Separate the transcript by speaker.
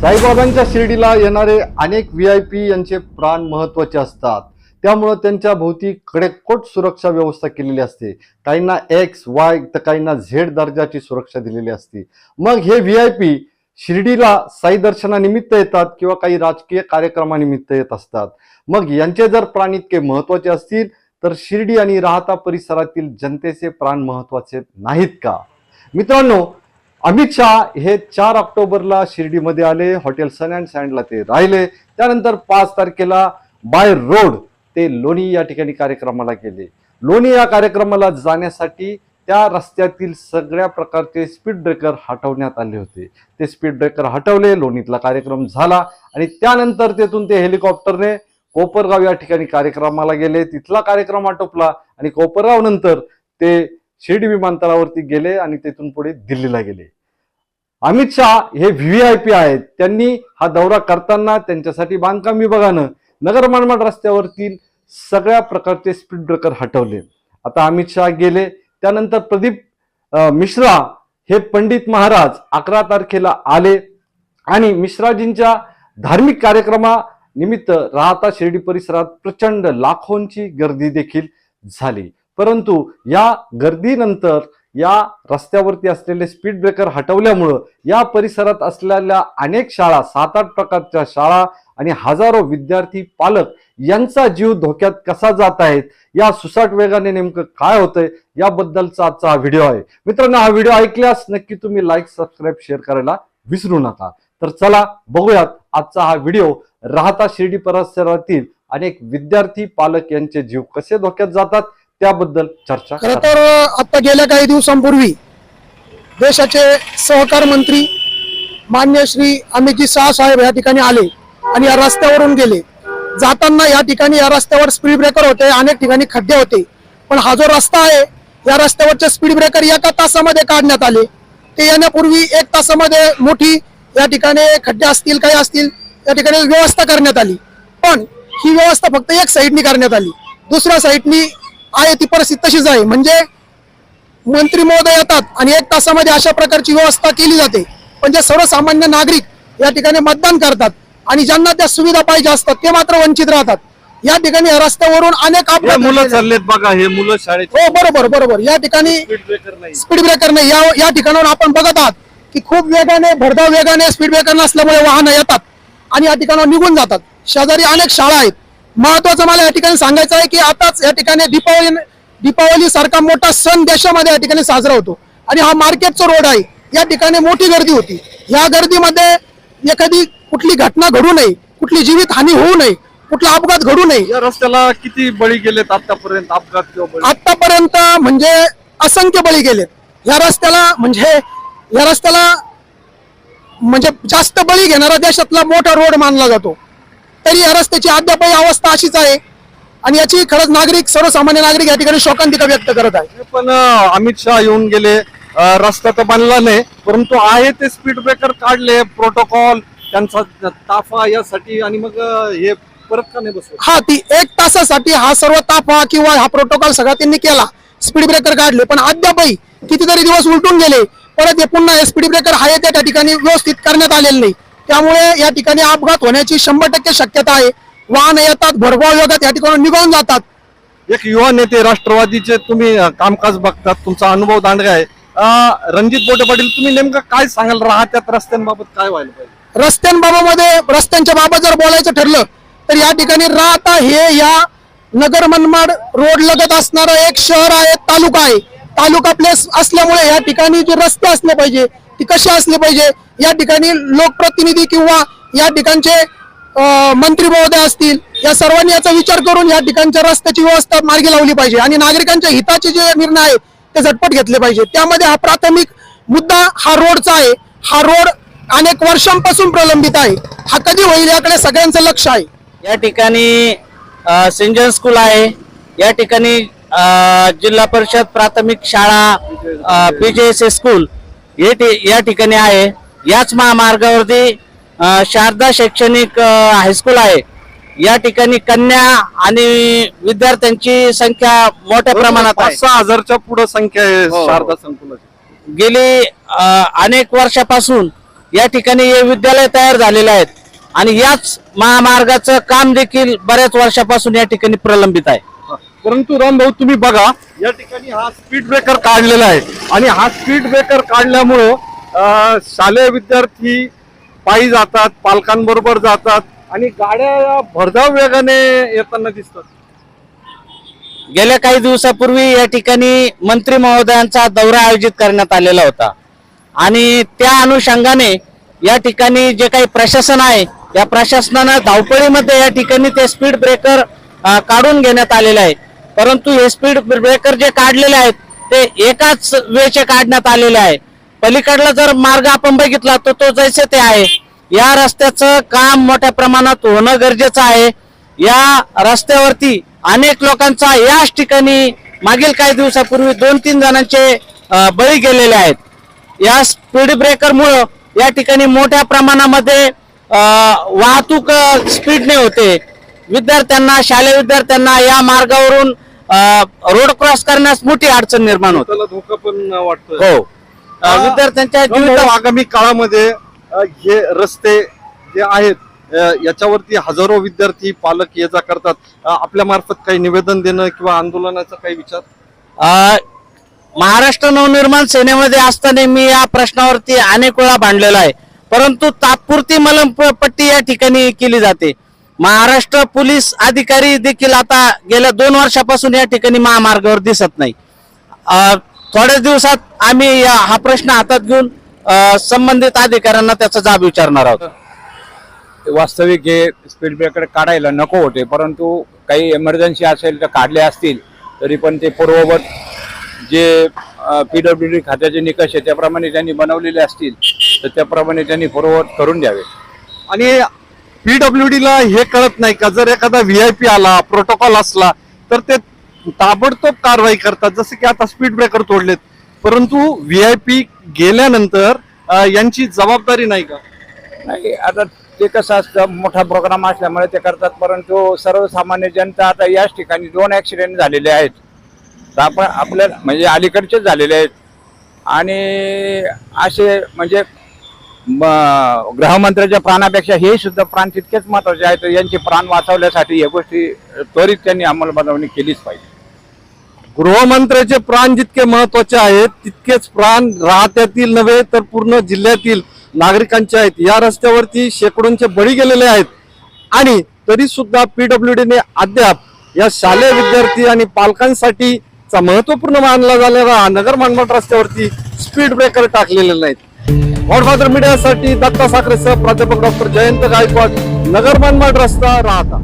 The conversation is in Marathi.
Speaker 1: साईबाबांच्या शिर्डीला येणारे अनेक व्ही आय पी यांचे प्राण महत्त्वाचे असतात. त्यामुळं त्यांच्या भोवती कडेकोट सुरक्षा व्यवस्था केलेली असते. काहींना एक्स वाय तर काहींना झेड दर्जाची सुरक्षा दिलेली असते. मग हे व्ही आय पी शिर्डीला साई दर्शनानिमित्त येतात किंवा काही राजकीय कार्यक्रमानिमित्त येत असतात. मग यांचे जर प्राण इतके महत्त्वाचे असतील तर शिर्डी आणि राहता परिसरातील जनतेचे प्राण महत्त्वाचे नाहीत का? मित्रांनो अमित शहा हे चार ऑक्टोबरला शिर्डीमध्ये आले हॉटेल सन अँड सँडला ते राहिले. त्यानंतर पाच तारखेला बाय रोड ते लोणी या ठिकाणी कार्यक्रमाला गेले. लोणी या कार्यक्रमाला जाण्यासाठी त्या रस्त्यातील सगळ्या प्रकारचे स्पीड ब्रेकर हटवण्यात आले होते. ते स्पीड ब्रेकर हटवले लोणीतला कार्यक्रम झाला आणि त्यानंतर तेथून ते हेलिकॉप्टरने कोपरगाव या ठिकाणी कार्यक्रमाला गेले. तिथला कार्यक्रम आटोपला आणि कोपरगाव नंतर ते शिर्डी विमानतळावरती गेले आणि तेथून पुढे दिल्लीला गेले. अमित शहा हे व्ही आय पी आहेत. त्यांनी हा दौरा करताना त्यांच्यासाठी बांधकाम विभागानं नगर मनमाड रस्त्यावरतील सगळ्या प्रकारचे स्पीड ब्रेकर हटवले. आता अमित शहा गेले. त्यानंतर प्रदीप मिश्रा हे पंडित महाराज अकरा तारखेला आले आणि मिश्राजींच्या धार्मिक कार्यक्रमानिमित्त राहता शिर्डी परिसरात प्रचंड लाखोंची गर्दी देखील झाली. परंतु या गर्दीनंतर या रस्त्यावरती असलेले स्पीड ब्रेकर हटवल्यामुळं या परिसरात असलेल्या अनेक शाळा सात आठ प्रकारच्या शाळा आणि हजारो विद्यार्थी पालक यांचा जीव धोक्यात कसा जात आहेत या सुसाट वेगाने नेमकं काय होतंय याबद्दलचा आजचा हा व्हिडिओ आहे. मित्रांनो हा व्हिडिओ ऐकल्यास नक्की तुम्ही लाईक सबस्क्राईब शेअर करायला विसरू नका. तर चला बघूयात आजचा हा व्हिडिओ. राहता शिर्डी परिसरातील अनेक विद्यार्थी पालक यांचे जीव कसे धोक्यात जातात त्याबद्दल चर्चा
Speaker 2: खर. तर आता गेल्या काही दिवसांपूर्वी देशाचे सहकार मंत्री मान्य श्री अमितजी शाह साहेब या ठिकाणी आले आणि या रस्त्यावरून गेले. जाताना या ठिकाणी या रस्त्यावर स्पीड ब्रेकर होते अनेक ठिकाणी खड्डे होते. पण हा जो रस्ता आहे या रस्त्यावरचे स्पीड ब्रेकर एका तासामध्ये काढण्यात आले. ते येण्यापूर्वी एक तासामध्ये मोठी या ठिकाणी खड्डे असतील काही असतील या ठिकाणी व्यवस्था करण्यात आली. पण ही व्यवस्था फक्त एक साईडनी करण्यात आली. दुसऱ्या साईडनी आहे ती परिस्थिती तशीच आहे. म्हणजे मंत्री महोदय येतात आणि एक तासामध्ये अशा प्रकारची व्यवस्था केली जाते. पण जे सर्वसामान्य नागरिक या ठिकाणी मतदान करतात आणि ज्यांना त्या सुविधा पाहिजे असतात ते मात्र वंचित राहतात. या ठिकाणी रस्त्यावरून अनेक
Speaker 1: मुलं. चाललेत बघा हे मुलं शाळेत
Speaker 2: हो बरोबर बरोबर. या ठिकाणी
Speaker 1: स्पीड ब्रेकर नाही.
Speaker 2: स्पीड ब्रेकर नाही. या या ठिकाणावर आपण बघत आहात की खूप वेगाने भरधाव वेगाने स्पीड ब्रेकर नसल्यामुळे वाहनं येतात आणि या ठिकाणावर निघून जातात. शेजारी अनेक शाळा आहेत. महत्वाचं मला या ठिकाणी सांगायचं आहे की आताच या ठिकाणी दीपावली दीपावली सारखा मोठा सण देशामध्ये या ठिकाणी साजरा होतो. आणि हा मार्केटचा रोड आहे. या ठिकाणी मोठी गर्दी होती. या गर्दीमध्ये एखादी कुठली घटना घडू नये कुठली जीवित हानी होऊ नये कुठला अपघात घडू नये.
Speaker 1: या रस्त्याला किती बळी गेलेत आतापर्यंत? अपघात किंवा
Speaker 2: आतापर्यंत म्हणजे असंख्य बळी गेलेत. या रस्त्याला म्हणजे या रस्त्याला म्हणजे जास्त बळी घेणारा देशातला मोठा रोड मानला जातो. तरी या रस्त्याची अद्यापही अवस्था अशीच आहे. आणि याची खरंच नागरिक सर्वसामान्य नागरिक या ठिकाणी शोकांतिका व्यक्त करत आहे
Speaker 1: पण अमित शहा येऊन गेले. रस्ता तर बनला नाही परंतु आहे ते स्पीड ब्रेकर काढले प्रोटोकॉल त्यांचा ताफा यासाठी आणि मग हे परत का नाही बसवत?
Speaker 2: हा ती एक तासासाठी हा सर्व ताफा किंवा हा प्रोटोकॉल सगळा त्यांनी केला. स्पीड ब्रेकर काढले पण अद्यापही कितीतरी दिवस उलटून गेले. परत हे पुन्हा स्पीड ब्रेकर आहे त्या ठिकाणी व्यवस्थित करण्यात आलेले नाही. त्यामुळे या ठिकाणी अपघात होण्याची शंभर टक्के शक्यता आहे. वाहन येतात भरधाव वेगात या ठिकाणी निघून जातात.
Speaker 1: एक युवा नेते राष्ट्रवादीचे तुम्ही कामकाज बघतात तुमचा अनुभव दांडगा आहे. रणजित बोटे पाटील तुम्ही नेमकं काय सांगाल? राहत्यात रस्त्यांबाबत काय व्हायला पाहिजे?
Speaker 2: रस्त्यांबाबतमध्ये रस्त्यांच्या बाबत जर बोलायचं ठरलं तर या ठिकाणी राहता हे या नगर मनमाड रोड लगत असणारं एक शहर आहे तालुका आहे. तालुका प्लेस असल्यामुळे या ठिकाणी जे रस्ते असले पाहिजे ती कशी असले पाहिजे या ठिकाणी लोकप्रतिनिधी किंवा या ठिकाणचे मंत्री महोदय असतील या सर्वांनी याचा विचार करून या ठिकाणच्या रस्त्याची व्यवस्था मार्गी लावली पाहिजे आणि नागरिकांच्या हिताचे जे निर्णय आहे ते झटपट घेतले पाहिजे. त्यामध्ये हा प्राथमिक मुद्दा हा रोडचा आहे. हा रोड अनेक वर्षांपासून प्रलंबित आहे. हा कधी होईल याकडे सगळ्यांचं लक्ष आहे.
Speaker 3: या ठिकाणी अ, सेंट स्कूल आहे. या ठिकाणी जिल्हा परिषद प्राथमिक शाळा पी जे एस स्कूल हे या ठिकाणी आहे. याच महामार्गावरती शारदा शैक्षणिक हायस्कूल आहे. या ठिकाणी कन्या आणि विद्यार्थ्यांची संख्या मोठ्या प्रमाणात आहे.
Speaker 1: सहा हजारच्या पुढे संख्या आहे
Speaker 3: हो.
Speaker 1: शारदा संकुलाची.
Speaker 3: गेली अनेक वर्षापासून या ठिकाणी हे विद्यालय तयार झालेले आहेत. आणि याच महामार्गाचं काम देखील बऱ्याच वर्षापासून या ठिकाणी प्रलंबित आहे.
Speaker 1: परंतु राम भाऊ तुम्ही बघा या ठिकाणी हा स्पीड ब्रेकर काढलेला आहे. आणि हा स्पीड ब्रेकर काढल्यामुळं शालेय विद्यार्थी पायी जातात पालकांबरोबर जातात आणि गाड्या भरधाव वेगाने येताना दिसतात.
Speaker 3: गेल्या काही दिवसापूर्वी या ठिकाणी मंत्री महोदयांचा दौरा आयोजित करण्यात आलेला होता. आणि त्या अनुषंगाने या ठिकाणी जे काही प्रशासन आहे या प्रशासनानं धावपळीमध्ये या ठिकाणी ते स्पीड ब्रेकर काढून घेण्यात आलेले आहे परंतु हे स्पीड ब्रेकर जे काढलेले आहेत ते एकाच वेळचे काढण्यात आलेले आहे पलीकडला जर मार्ग आपण बघितला तर तो जैसे ते आहे. या रस्त्याचं काम मोठ्या प्रमाणात होणं गरजेचं आहे. या रस्त्यावरती अनेक लोकांचा याच ठिकाणी मागील काही दिवसापूर्वी दोन तीन जणांचे बळी गेलेले आहेत. या स्पीड ब्रेकर मुळे या ठिकाणी मोठ्या प्रमाणामध्ये वाहतूक स्पीडने होते. विद्यार्थ्यांना शालेय विद्यार्थ्यांना या मार्गावरून रोड क्रॉस करण्यास मोठी अडचण निर्माण होते.
Speaker 1: धोका पण वाटतो
Speaker 3: हो. विद्यार्थ्यांच्या जीवित
Speaker 1: आगामी काळामध्ये हे रस्ते जे आहेत याच्यावरती हजारो विद्यार्थी पालक ये जा करतात. आपल्या मार्फत काही निवेदन देणं किंवा आंदोलनाचा काही विचार?
Speaker 3: महाराष्ट्र नवनिर्माण सेनेमध्ये असताना मी या प्रश्नावरती अनेक वेळा भांडलेला आहे. परंतु तात्पुरती मलमपट्टी या ठिकाणी केली जाते. महाराष्ट्र पोलीस अधिकारी देखील आता गेल्या दोन वर्षापासून या ठिकाणी महामार्गावर दिसत नाही. थोड्याच दिवसात आम्ही या- हा प्रश्न हातात घेऊन संबंधित अधिकाऱ्यांना त्याचा जाब विचारणार आहोत.
Speaker 4: वास्तविक हे स्पीड ब्रेकर काढायला नको होते परंतु काही इमर्जन्सी असेल तर काढले असतील तरी पण ते पूर्ववत जे पी डब्ल्यू डी खात्याचे निकष आहे त्याप्रमाणे त्यांनी बनवलेले असतील तर त्याप्रमाणे त्यांनी पूर्ववत करून द्यावे.
Speaker 1: आणि पीडब्ल्यू डी ला हे कळत नाही का? जर एखादा व्हीआयपी आला प्रोटोकॉल असला तर ते ताबडतोब कारवाई करतात. जसं की आता स्पीड ब्रेकर तोडलेत. परंतु व्ही आय पी गेल्यानंतर यांची जबाबदारी नाही का?
Speaker 4: नाही आता ते कसं असतं मोठा प्रोग्राम असल्यामुळे ते करतात परंतु सर्वसामान्य जनता आता याच ठिकाणी दोन ॲक्सिडेंट झालेले आहेत. तर आपण आपल्या म्हणजे अलीकडचेच झालेले आहेत. आणि असे म्हणजे म- गृहमंत्र्याच्या प्राणापेक्षा हे सुद्धा प्राण तितकेच महत्त्वाचे आहेत तर यांचे प्राण वाचवण्यासाठी या गोष्टी त्वरित त्यांनी अंमलबजावणी केलीच पाहिजे.
Speaker 1: गृहमंत्र्याचे प्राण जितके महत्त्वाचे आहेत तितकेच प्राण राहत्यातील नव्हे तर पूर्ण जिल्ह्यातील नागरिकांचे आहेत. या रस्त्यावरती शेकडोंचे बळी गेलेले आहेत. आणि तरी सुद्धा पीडब्ल्यू ने अद्याप या शालेय विद्यार्थी आणि पालकांसाठीचा महत्त्वपूर्ण मानला जाणारा नगर मानमठ रस्त्यावरती स्पीड ब्रेकर टाकलेले नाहीत. गॉडफादर मीडियासाठी दत्ता साखरेसह प्राध्यापक डॉक्टर जयंत गायकवाड नगर मानमाड रस्ता राहता.